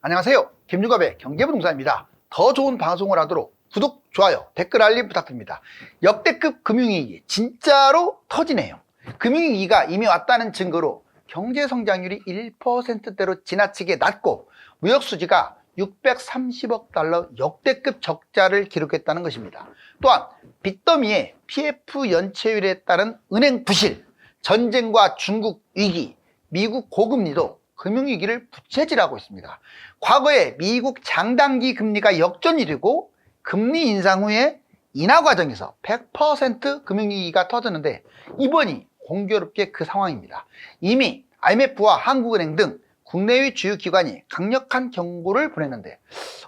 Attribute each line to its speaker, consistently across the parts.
Speaker 1: 안녕하세요. 김유갑의 경제부동산입니다. 더 좋은 방송을 하도록 구독, 좋아요, 댓글 알림 부탁드립니다. 역대급 금융위기 진짜로 터지네요. 금융위기가 이미 왔다는 증거로 경제성장률이 1%대로 지나치게 낮고 무역수지가 630억 달러 역대급 적자를 기록했다는 것입니다. 또한 빚더미의 PF 연체율에 따른 은행 부실, 전쟁과 중국 위기, 미국 고금리도 금융위기를 부채질하고 있습니다. 과거에 미국 장단기 금리가 역전이 되고 금리 인상 후에 인하 과정에서 100% 금융위기가 터졌는데 이번이 공교롭게 그 상황입니다. 이미 IMF와 한국은행 등 국내의 주요 기관이 강력한 경고를 보냈는데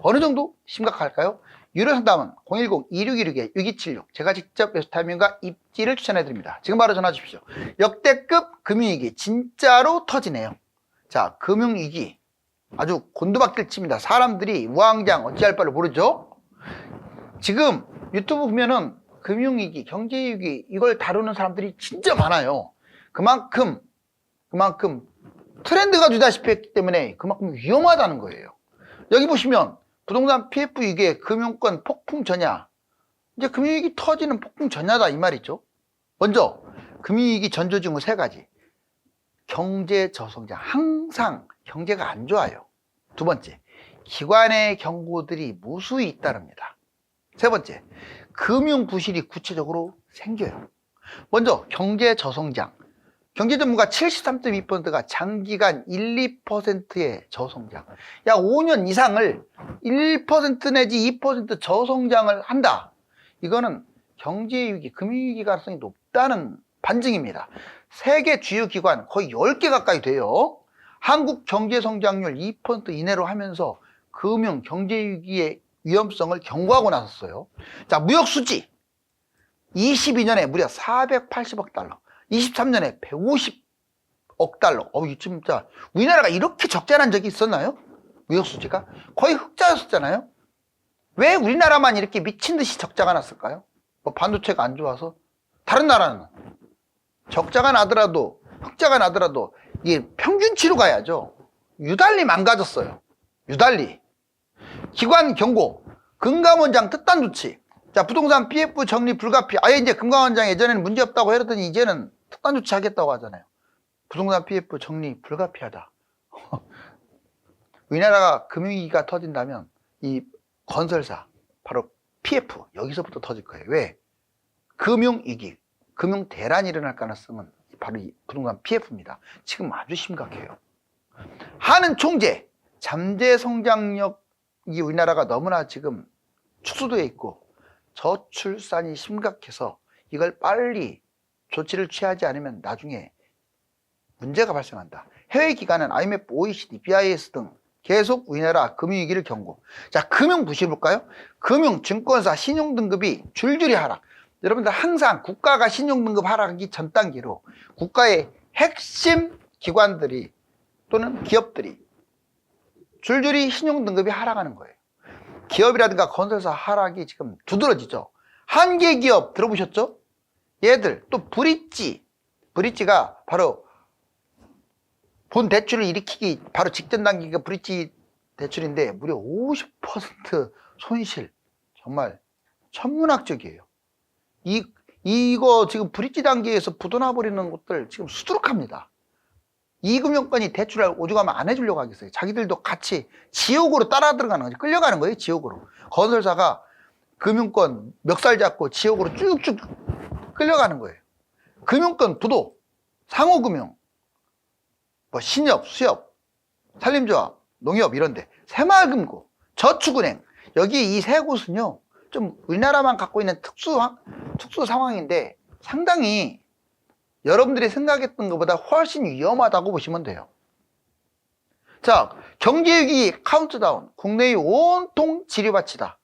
Speaker 1: 어느 정도 심각할까요? 유료 상담은 010-2616-6276 제가 직접 웨스타민과 입지를 추천해드립니다. 지금 바로 전화 주십시오. 역대급 금융위기 진짜로 터지네요. 자, 금융위기 아주 곤두박질 칩니다. 사람들이 우왕장 어찌할 바를 모르죠? 지금 유튜브 보면은 금융위기, 경제위기 이걸 다루는 사람들이 진짜 많아요. 그만큼 그만큼 트렌드가 주다시피 했기 때문에 그만큼 위험하다는 거예요. 여기 보시면 부동산 PF 위기에 금융권 폭풍 전야. 이제 금융위기 터지는 폭풍 전야다 이 말이죠. 먼저 금융위기 전조 징후 세 가지. 경제 저성장. 항상 경제가 안 좋아요. 두 번째, 기관의 경고들이 무수히 잇따릅니다. 세 번째, 금융 부실이 구체적으로 생겨요. 먼저 경제 저성장. 경제 전문가 73.2%가 장기간 1, 2%의 저성장. 약 5년 이상을 1% 내지 2% 저성장을 한다. 이거는 경제 위기, 금융 위기 가능성이 높다는 반증입니다. 세계 주요 기관 거의 10개 가까이 돼요. 한국 경제 성장률 2% 이내로 하면서 금융 경제 위기의 위험성을 경고하고 나섰어요. 자, 무역 수지 22년에 무려 480억 달러. 23년에 150억 달러. 어, 이 진짜 우리나라가 이렇게 적자난 적이 있었나요? 무역 수지가 거의 흑자였었잖아요. 왜 우리나라만 이렇게 미친 듯이 적자가 났을까요? 뭐 반도체가 안 좋아서 다른 나라는 적자가 나더라도 흑자가 나더라도 이게 평균치로 가야죠. 유달리 망가졌어요. 유달리. 기관 경고, 금감원장 특단 조치. 자, 부동산 PF 정리 불가피. 아예 이제 금감원장 예전에는 문제 없다고 해랬더니 이제는 특단 조치 하겠다고 하잖아요. 부동산 PF 정리 불가피하다. 우리나라가 금융위기가 터진다면 이 건설사, 바로 PF, 여기서부터 터질 거예요. 왜? 금융위기, 금융 대란이 일어날 가능성은 바로 이 부동산 PF입니다. 지금 아주 심각해요. 하는 총재, 잠재 성장력이 우리나라가 너무나 지금 축소되어 있고 저출산이 심각해서 이걸 빨리 조치를 취하지 않으면 나중에 문제가 발생한다. 해외 기관은 IMF, OECD, BIS 등 계속 우리나라 금융위기를 경고. 자, 금융 부실 볼까요? 금융, 증권사, 신용등급이 줄줄이 하락. 여러분들 항상 국가가 신용등급 하락이 전 단계로 국가의 핵심 기관들이 또는 기업들이 줄줄이 신용등급이 하락하는 거예요. 기업이라든가 건설사 하락이 지금 두드러지죠. 한계 기업 들어보셨죠? 얘들 또 브릿지, 브릿지가 바로 본 대출을 일으키기 바로 직전 단계가 브릿지 대출인데 무려 50% 손실. 정말 천문학적이에요. 이, 이거 지금 브릿지 단계에서 부도나 버리는 것들 지금 수두룩합니다. 이 금융권이 대출을 오죽하면 안 해주려고 하겠어요. 자기들도 같이 지옥으로 따라 들어가는 거지. 끌려가는 거예요, 지옥으로. 건설사가 금융권 멱살 잡고 지옥으로 쭉쭉 끌려가는 거예요. 금융권 부도, 상호금융, 뭐 신협, 수협, 산림조합, 농협 이런데 새마을금고, 저축은행 여기 이 세 곳은요 좀 우리나라만 갖고 있는 특수 특수 상황인데 상당히 여러분들이 생각했던 것보다 훨씬 위험하다고 보시면 돼요. 자, 경제위기 카운트다운, 국내의 온통 지리바치다.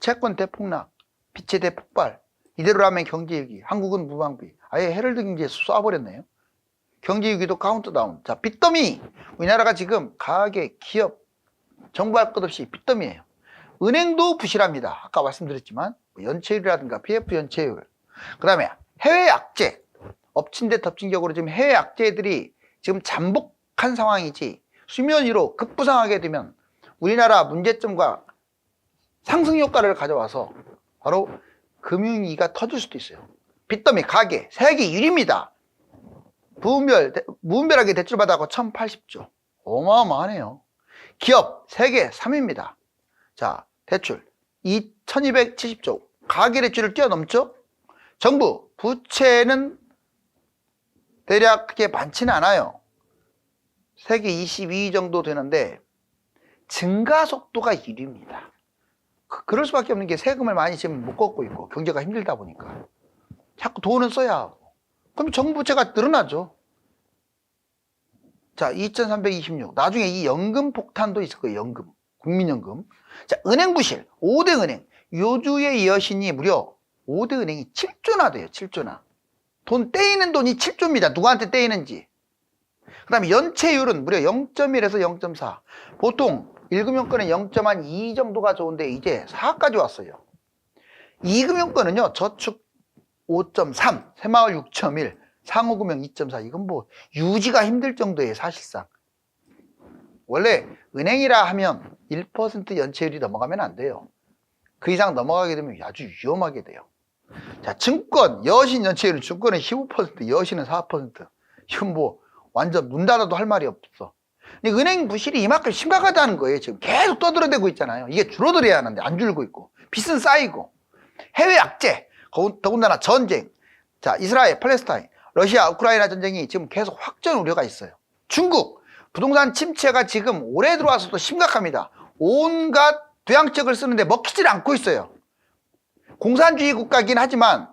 Speaker 1: 채권 대폭락, 빛의 대폭발, 이대로라면 경제위기, 한국은 무방비, 아예 헤럴드 경제에 쏴버렸네요. 경제위기도 카운트다운. 자, 빚더미. 우리나라가 지금 가계, 기업, 정부 할 것 없이 빚더미예요. 은행도 부실합니다. 아까 말씀드렸지만 뭐 연체율이라든가 PF 연체율. 그 다음에 해외 악재. 엎친 데 덮친 격으로 지금 해외 악재들이 지금 잠복한 상황이지 수면 위로 급부상하게 되면 우리나라 문제점과 상승 효과를 가져와서 바로 금융위기가 터질 수도 있어요. 빚더미 가계 세계 1위입니다. 무분별, 무분별하게 대출받아고 1080조. 어마어마하네요. 기업 세계 3위입니다. 자, 대출 2270조. 가계 대출을 뛰어넘죠? 정부 부채는 대략 그렇게 많지는 않아요. 세계 22위 정도 되는데 증가 속도가 1위입니다. 그- 그럴 수밖에 없는 게 세금을 많이 지금 못 걷고 있고 경제가 힘들다 보니까 자꾸 돈은 써야 하고 그럼 정부 부채가 늘어나죠. 자, 2326. 나중에 이 연금 폭탄도 있을 거예요. 연금. 국민연금. 자, 은행 부실. 5대 은행. 요주의 여신이 무려 5대 은행이 7조나 돼요. 7조나. 돈 떼이는 돈이 7조입니다. 누구한테 떼이는지. 그 다음에 연체율은 무려 0.1에서 0.4. 보통 1금융권은 0.2 정도가 좋은데 이제 4까지 왔어요. 2금융권은요, 저축 5.3, 새마을 6.1, 상호금융 2.4. 이건 뭐 유지가 힘들 정도예요, 사실상. 원래 은행이라 하면 1% 연체율이 넘어가면 안 돼요. 그 이상 넘어가게 되면 아주 위험하게 돼요. 자, 증권, 여신 연체율은 증권은 15%, 여신은 4%. 이건 뭐 완전 문 닫아도 할 말이 없어. 근데 은행 부실이 이만큼 심각하다는 거예요. 지금 계속 떠들어대고 있잖아요. 이게 줄어들어야 하는데 안 줄고 있고. 빚은 쌓이고. 해외 악재, 더군- 더군다나 전쟁. 자, 이스라엘, 팔레스타인, 러시아, 우크라이나 전쟁이 지금 계속 확전 우려가 있어요. 중국, 부동산 침체가 지금 올해 들어와서도 심각합니다. 온갖 부양책을 쓰는데 먹히질 않고 있어요. 공산주의 국가긴 하지만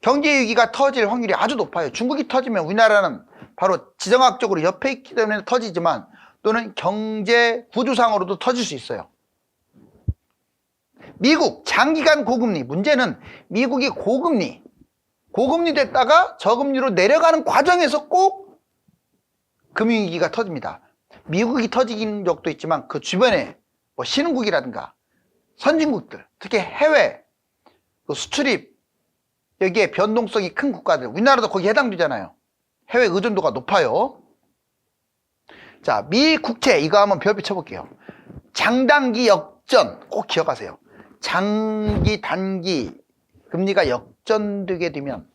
Speaker 1: 경제 위기가 터질 확률이 아주 높아요. 중국이 터지면 우리나라는 바로 지정학적으로 옆에 있기 때문에 터지지만 또는 경제 구조상으로도 터질 수 있어요. 미국 장기간 고금리 문제는 미국이 고금리 고금리 됐다가 저금리로 내려가는 과정에서 꼭 금융위기가 터집니다. 미국이 터진 적도 있지만 그 주변에 뭐 신흥국이라든가 선진국들 특히 해외 또 수출입 여기에 변동성이 큰 국가들 우리나라도 거기 해당되잖아요. 해외 의존도가 높아요. 자, 미 국채 이거 한번 별표 쳐볼게요. 장단기 역전 꼭 기억하세요. 장기 단기 금리가 역전되게 되면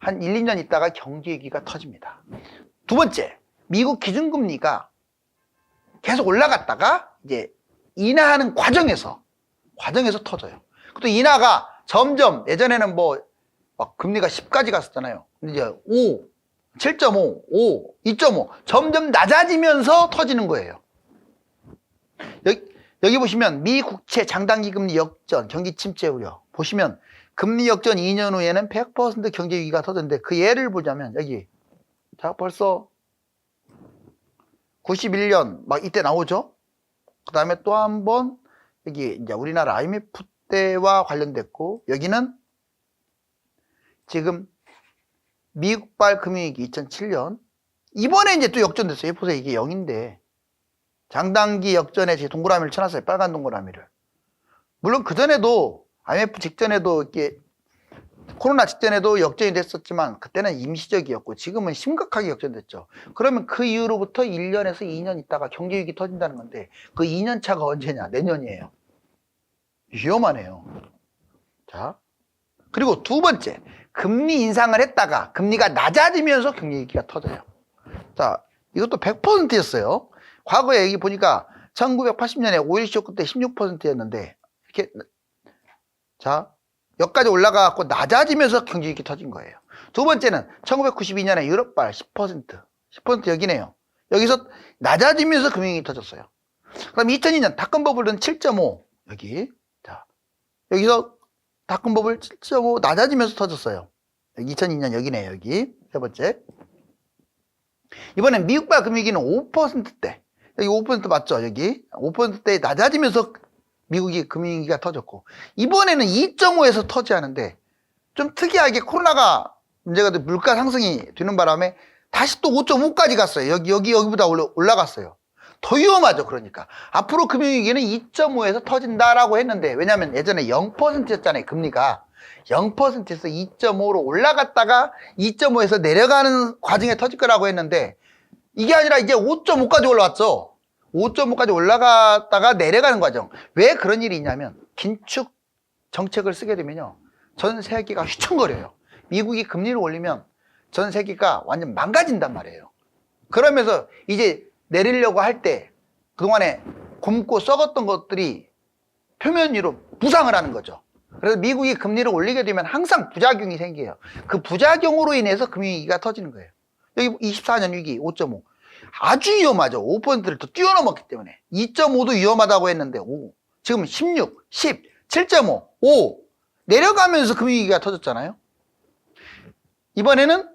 Speaker 1: 한 1, 2년 있다가 경제 위기가 터집니다. 두 번째, 미국 기준금리가 계속 올라갔다가 이제 인하하는 과정에서 과정에서 터져요. 또 인하가 점점 예전에는 뭐 막 금리가 10까지 갔었잖아요. 이제 5, 7.5, 5, 2.5 점점 낮아지면서 터지는 거예요. 여기, 여기 보시면 미 국채 장단기 금리 역전, 경기 침체 우려 보시면 금리 역전 2년 후에는 100% 경제 위기가 터졌는데 그 예를 보자면 여기 자 벌써 91년 막 이때 나오죠. 그 다음에 또 한 번 여기 이제 우리나라 IMF 때와 관련됐고 여기는 지금 미국발 금융위기 2007년 이번에 이제 또 역전됐어요. 보세요 이게 0인데 장단기 역전에 제 동그라미를 쳐놨어요. 빨간 동그라미를. 물론 그 전에도 IMF 직전에도 이렇게 코로나 직전에도 역전이 됐었지만 그때는 임시적이었고 지금은 심각하게 역전됐죠. 그러면 그 이후로부터 1년에서 2년 있다가 경제 위기 터진다는 건데 그 2년 차가 언제냐? 내년이에요. 위험하네요. 자. 그리고 두 번째, 금리 인상을 했다가 금리가 낮아지면서 경제 위기가 터져요. 자, 이것도 100%였어요. 과거에 여기 보니까 1980년에 오일 쇼크 때 16%였는데 이렇게 자, 여기까지 올라가고 낮아지면서 경제위기 터진 거예요. 두 번째는 1992년에 유럽발 10%, 10% 여기네요. 여기서 낮아지면서 금융위기 터졌어요. 그럼 2002년 닷컴 버블은 7.5 여기 자 여기서 닷컴 버블 7.5 낮아지면서 터졌어요. 여기 2002년 여기네요. 여기 세 번째. 이번엔 미국발 금융위기는 5%대 여기 5% 맞죠? 여기 5%대 낮아지면서 미국이 금융위기가 터졌고 이번에는 2.5에서 터지하는데 좀 특이하게 코로나가 문제가 돼 물가 상승이 되는 바람에 다시 또 5.5까지 갔어요. 여기 여기 여기보다 올라, 올라갔어요. 더 위험하죠. 그러니까 앞으로 금융위기는 2.5에서 터진다라고 했는데 왜냐하면 예전에 0%였잖아요. 금리가 0%에서 2.5로 올라갔다가 2.5에서 내려가는 과정에 터질 거라고 했는데 이게 아니라 이제 5.5까지 올라왔죠. 5.5까지 올라갔다가 내려가는 과정. 왜 그런 일이 있냐면 긴축 정책을 쓰게 되면요. 전 세계가 휘청거려요. 미국이 금리를 올리면 전 세계가 완전 망가진단 말이에요. 그러면서 이제 내리려고 할 때 그동안에 굶고 썩었던 것들이 표면 위로 부상을 하는 거죠. 그래서 미국이 금리를 올리게 되면 항상 부작용이 생겨요. 그 부작용으로 인해서 금융위기가 터지는 거예요. 여기 24년 위기 5.5. 아주 위험하죠. 5%를 더 뛰어넘었기 때문에. 2.5도 위험하다고 했는데, 5. 지금 16, 10, 7.5, 5. 내려가면서 금융위기가 터졌잖아요. 이번에는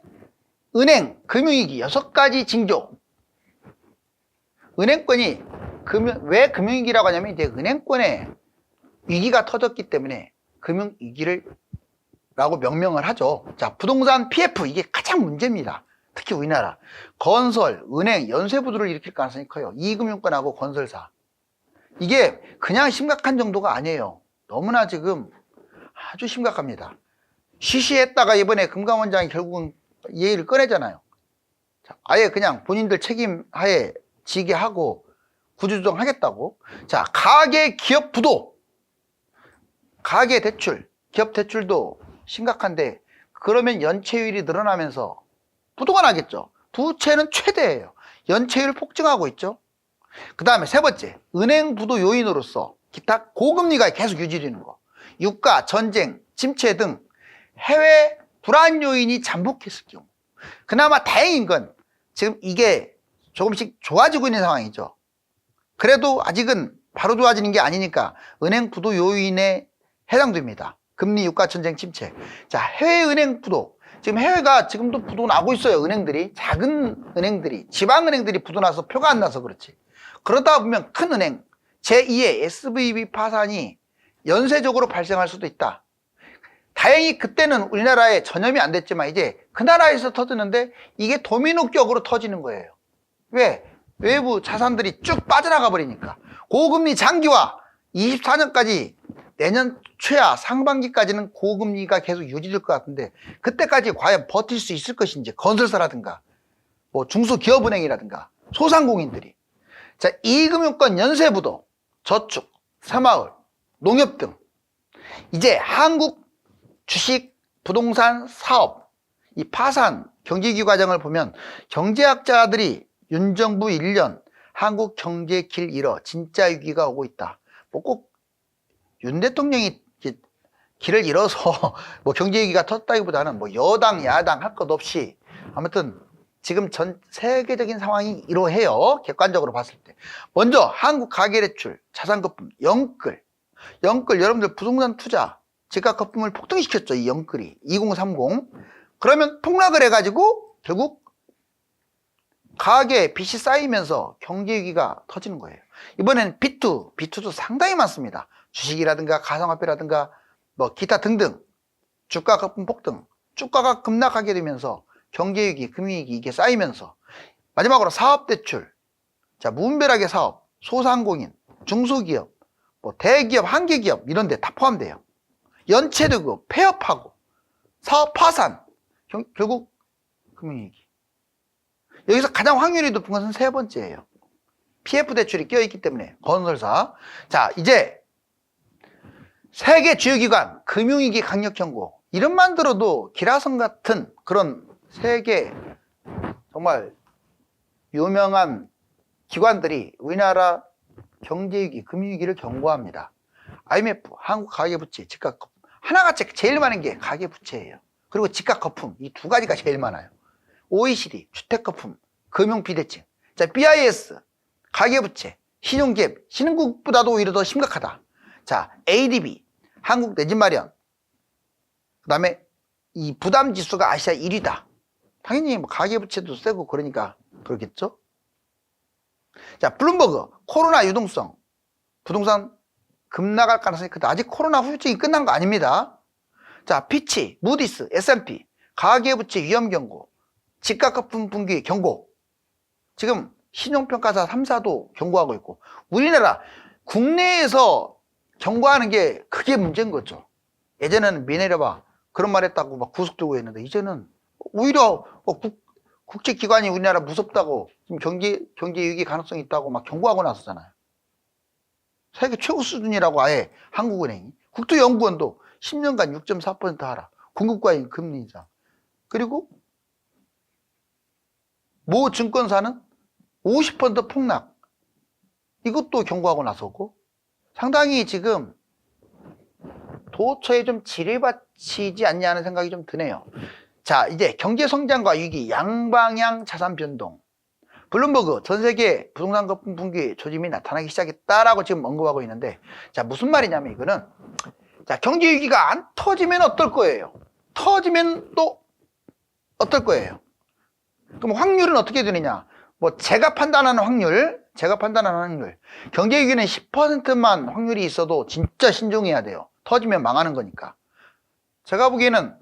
Speaker 1: 은행, 금융위기 6가지 징조. 은행권이, 금융, 왜 금융위기라고 하냐면 이제 은행권에 위기가 터졌기 때문에 금융위기를 라고 명명을 하죠. 자, 부동산 PF, 이게 가장 문제입니다. 특히 우리나라. 건설, 은행, 연쇄부도를 일으킬 가능성이 커요. 이금융권하고 건설사. 이게 그냥 심각한 정도가 아니에요. 너무나 지금 아주 심각합니다. 시시했다가 이번에 금감원장이 결국은 예의를 꺼내잖아요. 자, 아예 그냥 본인들 책임 하에 지게 하고 구조조정 하겠다고. 자, 가계 기업 부도. 가계 대출, 기업 대출도 심각한데 그러면 연체율이 늘어나면서 부도가 나겠죠. 부채는 최대예요. 연체율 폭증하고 있죠. 그 다음에 세 번째, 은행 부도 요인으로서 기타 고금리가 계속 유지되는 거. 유가, 전쟁, 침체 등 해외 불안 요인이 잠복했을 경우. 그나마 다행인 건 지금 이게 조금씩 좋아지고 있는 상황이죠. 그래도 아직은 바로 좋아지는 게 아니니까 은행 부도 요인에 해당됩니다. 금리, 유가, 전쟁, 침체. 자, 해외 은행 부도. 지금 해외가 지금도 부도 나고 있어요. 은행들이. 작은 은행들이. 지방은행들이 부도 나서 표가 안 나서 그렇지. 그러다 보면 큰 은행, 제2의 SVB 파산이 연쇄적으로 발생할 수도 있다. 다행히 그때는 우리나라에 전염이 안 됐지만 이제 그 나라에서 터지는데 이게 도미노격으로 터지는 거예요. 왜? 외부 자산들이 쭉 빠져나가 버리니까. 고금리 장기화 24년까지 내년 최하 상반기까지는 고금리가 계속 유지될 것 같은데 그때까지 과연 버틸 수 있을 것인지 건설사라든가 뭐 중소기업은행이라든가 소상공인들이 자 이금융권 연쇄부도 저축 새마을 농협 등 이제 한국 주식 부동산 사업 이 파산 경제위기 과정을 보면 경제학자들이 윤 정부 1년 한국 경제 길 잃어 진짜 위기가 오고 있다. 뭐 꼭 윤 대통령이 길을 잃어서 뭐 경제 위기가 터졌다기보다는 뭐 여당 야당 할 것 없이 아무튼 지금 전 세계적인 상황이 이러해요. 객관적으로 봤을 때. 먼저 한국 가계대출, 자산거품, 영끌. 영끌 여러분들 부동산 투자, 집값 거품을 폭등시켰죠. 이 영끌이. 2030. 그러면 폭락을 해가지고 결국 가계 빚이 쌓이면서 경제 위기가 터지는 거예요. 이번엔 B2, B2도 상당히 많습니다. 주식이라든가 가상화폐라든가 뭐 기타 등등 주가 거품 폭등, 주가가 급락하게 되면서 경제 위기, 금융 위기 이게 쌓이면서 마지막으로 사업 대출, 자 무분별하게 사업, 소상공인, 중소기업, 뭐 대기업, 한계기업 이런 데 다 포함돼요. 연체되고 폐업하고 사업 파산, 경- 결국 금융 위기. 여기서 가장 확률이 높은 것은 세 번째예요. PF 대출이 껴있기 때문에 건설사. 자 이제 세계 주요기관 금융위기 강력 경고 이름만 들어도 기라성 같은 그런 세계 정말 유명한 기관들이 우리나라 경제위기, 금융위기를 경고합니다. IMF, 한국 가계부채, 집값 하나같이 제일 많은 게 가계부채예요. 그리고 집값 거품 이 두 가지가 제일 많아요. OECD, 주택거품, 금융비대칭. 자, BIS, 가계부채, 신용기업, 신흥국보다도 오히려 더 심각하다. 자, ADB, 한국 내집 마련. 그 다음에 이 부담 지수가 아시아 1위다. 당연히 뭐 가계부채도 세고 그러니까 그렇겠죠? 자, 블룸버그, 코로나 유동성, 부동산 급락할 가능성이 크다. 아직 코로나 후유증이 끝난 거 아닙니다. 자, 피치, 무디스, S&P, 가계부채 위험 경고, 집값 거품 분기 경고. 지금 신용평가사 3사도 경고하고 있고, 우리나라 국내에서 경고하는 게 그게 문제인 거죠. 예전에는 미네르바 그런 말 했다고 막 구속되고 했는데, 이제는 오히려 뭐 국, 국제기관이 우리나라 무섭다고 지금 경제, 경제 위기 가능성이 있다고 막 경고하고 나서잖아요. 세계 최고 수준이라고 아예 한국은행이. 국토연구원도 10년간 6.4% 하라. 공급과의 금리 인상. 그리고 모 증권사는 50% 폭락. 이것도 경고하고 나서고 상당히 지금 도처에 좀 지뢰받치지 않냐 하는 생각이 좀 드네요. 자, 이제 경제 성장과 위기, 양방향 자산 변동. 블룸버그 전 세계 부동산 거품 분기 조짐이 나타나기 시작했다라고 지금 언급하고 있는데 자, 무슨 말이냐면 이거는 자, 경제 위기가 안 터지면 어떨 거예요? 터지면 또 어떨 거예요? 그럼 확률은 어떻게 되느냐? 뭐 제가 판단하는 확률, 제가 판단하는 확률. 경제 위기는 10%만 확률이 있어도 진짜 신중해야 돼요. 터지면 망하는 거니까. 제가 보기에는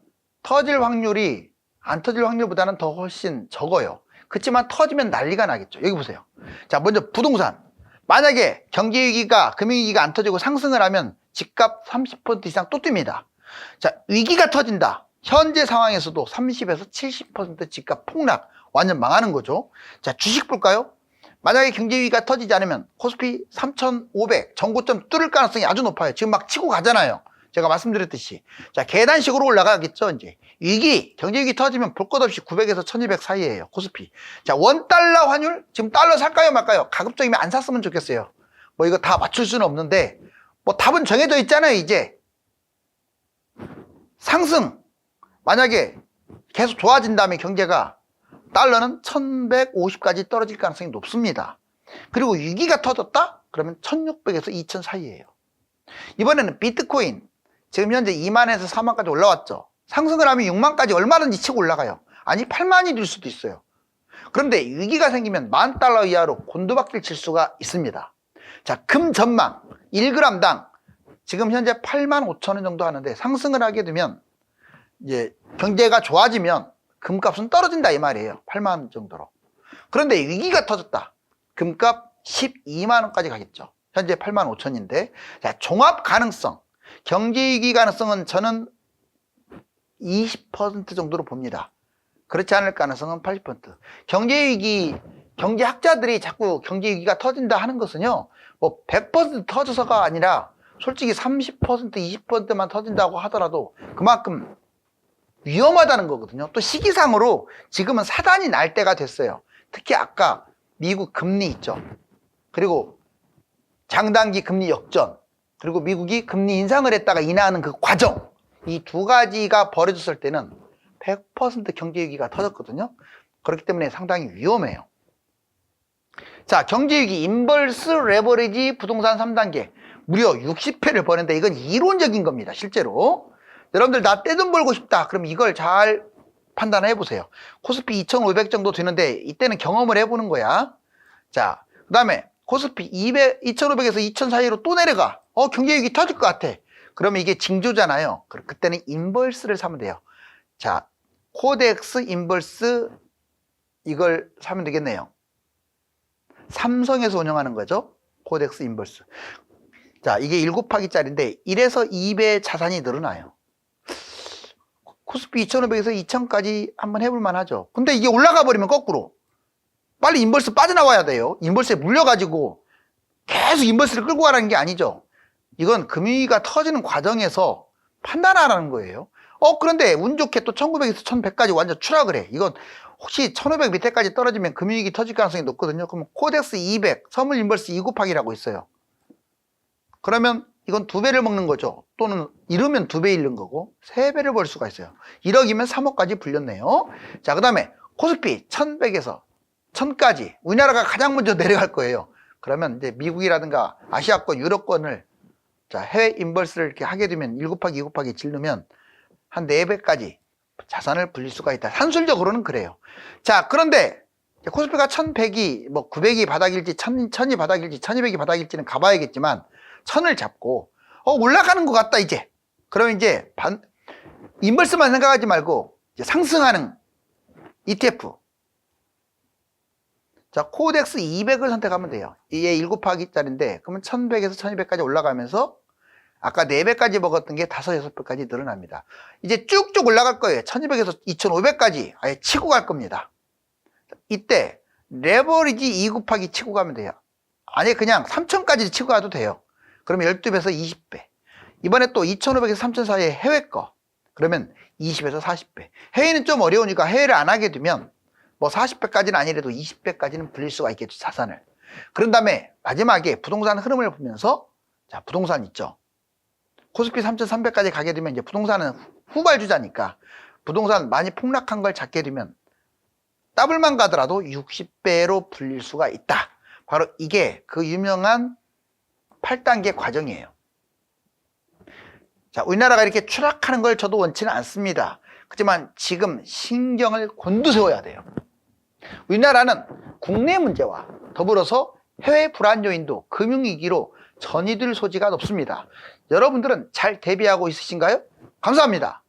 Speaker 1: 터질 확률이 안 터질 확률보다는 더 훨씬 적어요. 그렇지만 터지면 난리가 나겠죠. 여기 보세요. 자, 먼저 부동산. 만약에 경제 위기가 금융 위기가 안 터지고 상승을 하면 집값 30% 이상 또 뜁니다. 자, 위기가 터진다. 현재 상황에서도 30에서 70% 집값 폭락. 완전 망하는 거죠. 자, 주식 볼까요? 만약에 경제 위기가 터지지 않으면 코스피 3,500 전고점 뚫을 가능성이 아주 높아요. 지금 막 치고 가잖아요. 제가 말씀드렸듯이. 자, 계단식으로 올라가겠죠, 이제. 위기, 경제 위기 터지면 볼 것 없이 900에서 1200 사이에요, 코스피. 자, 원 달러 환율? 지금 달러 살까요, 말까요? 가급적이면 안 샀으면 좋겠어요. 뭐 이거 다 맞출 수는 없는데, 뭐 답은 정해져 있잖아요, 이제. 상승. 만약에 계속 좋아진다면 경제가 달러는 1150까지 떨어질 가능성이 높습니다. 그리고 위기가 터졌다? 그러면 1600에서 2000 사이에요. 이번에는 비트코인. 지금 현재 2만에서 4만까지 올라왔죠. 상승을 하면 6만까지 얼마든지 치고 올라가요. 아니 8만이 될 수도 있어요. 그런데 위기가 생기면 만 달러 이하로 곤두박질 칠 수가 있습니다. 자, 금 전망 1g당 지금 현재 8만 5천 원 정도 하는데 상승을 하게 되면 이제 경제가 좋아지면 금값은 떨어진다 이 말이에요. 8만 원 정도로. 그런데 위기가 터졌다. 금값 12만 원까지 가겠죠. 현재 8만 5천인데 자, 종합 가능성 경제 위기 가능성은 저는 20% 정도로 봅니다. 그렇지 않을 가능성은 80%. 경제 위기 경제학자들이 자꾸 경제 위기가 터진다 하는 것은요. 뭐 100% 터져서가 아니라 솔직히 30% 20%만 터진다고 하더라도 그만큼 위험하다는 거거든요. 또 시기상으로 지금은 사단이 날 때가 됐어요. 특히 아까 미국 금리 있죠. 그리고 장단기 금리 역전. 그리고 미국이 금리 인상을 했다가 인하하는 그 과정. 이 두 가지가 벌어졌을 때는 100% 경제 위기가 터졌거든요. 그렇기 때문에 상당히 위험해요. 자, 경제 위기 인벌스 레버리지 부동산 3단계. 무려 60회를 버는데 이건 이론적인 겁니다. 실제로. 여러분들 나 떼돈 벌고 싶다. 그럼 이걸 잘 판단해 보세요. 코스피 2,500 정도 되는데 이때는 경험을 해보는 거야. 자, 그 다음에 코스피 200, 2,500에서 2,000 사이로 또 내려가. 어, 경제위기 터질 것 같아. 그러면 이게 징조잖아요. 그- 그때는 인벌스를 사면 돼요. 자, 코덱스 인벌스 이걸 사면 되겠네요. 삼성에서 운영하는 거죠. 코덱스 인벌스. 자, 이게 1 곱하기 짜리인데 1에서 2배 자산이 늘어나요. 코스피 2,500에서 2,000까지 한번 해볼 만하죠. 근데 이게 올라가 버리면 거꾸로 빨리 인버스 빠져나와야 돼요. 인버스에 물려가지고 계속 인버스를 끌고 가라는 게 아니죠. 이건 금융위기가 터지는 과정에서 판단하라는 거예요. 어, 그런데 운 좋게 또 1900에서 1100까지 완전 추락을 해. 이건 혹시 1500 밑에까지 떨어지면 금융위기 터질 가능성이 높거든요. 그러면 코덱스 200, 선물 인버스 2 곱하기라고 있어요. 그러면 이건 두 배를 먹는 거죠. 또는 이러면 두 배 잃는 거고 세 배를 벌 수가 있어요. 1억이면 3억까지 불렸네요. 자, 그 다음에 코스피 1100에서 1000까지 우리나라가 가장 먼저 내려갈 거예요. 그러면 이제 미국이라든가 아시아권, 유럽권을 자, 해외 인버스를 이렇게 하게 되면 1 곱하기 2 곱하기 질르면 한 4배까지 자산을 불릴 수가 있다. 산술적으로는 그래요. 자, 그런데 코스피가 1100이 뭐 900이 바닥일지 1000, 1000이 바닥일지 1200이 바닥일지는 가봐야겠지만 1000을 잡고 어 올라가는 것 같다 이제. 그러면 이제 반 인버스만 생각하지 말고 상승하는 ETF 자, 코덱스 200을 선택하면 돼요. 이게 1 곱하기 짜리인데, 그러면 1100에서 1200까지 올라가면서, 아까 4배까지 먹었던 게 5, 6배까지 늘어납니다. 이제 쭉쭉 올라갈 거예요. 1200에서 2500까지 아예 치고 갈 겁니다. 이때 레버리지 2 곱하기 치고 가면 돼요. 아니 그냥 3천까지 치고 가도 돼요. 그러면 12배에서 20배. 이번에 또 2,500에서 3,000 사이에 해외 거. 그러면 20에서 40배. 해외는 좀 어려우니까 해외를 안 하게 되면 뭐 40배까지는 아니래도 20배까지는 불릴 수가 있겠죠, 자산을. 그런 다음에 마지막에 부동산 흐름을 보면서 자, 부동산 있죠. 코스피 3,300까지 가게 되면 이제 부동산은 후발주자니까 부동산 많이 폭락한 걸 잡게 되면 더블만 가더라도 60배로 불릴 수가 있다. 바로 이게 그 유명한 8단계 과정이에요. 자, 우리나라가 이렇게 추락하는 걸 저도 원치는 않습니다. 그렇지만 지금 신경을 곤두세워야 돼요. 우리나라는 국내 문제와 더불어서 해외 불안 요인도 금융위기로 전이될 소지가 높습니다. 여러분들은 잘 대비하고 있으신가요? 감사합니다.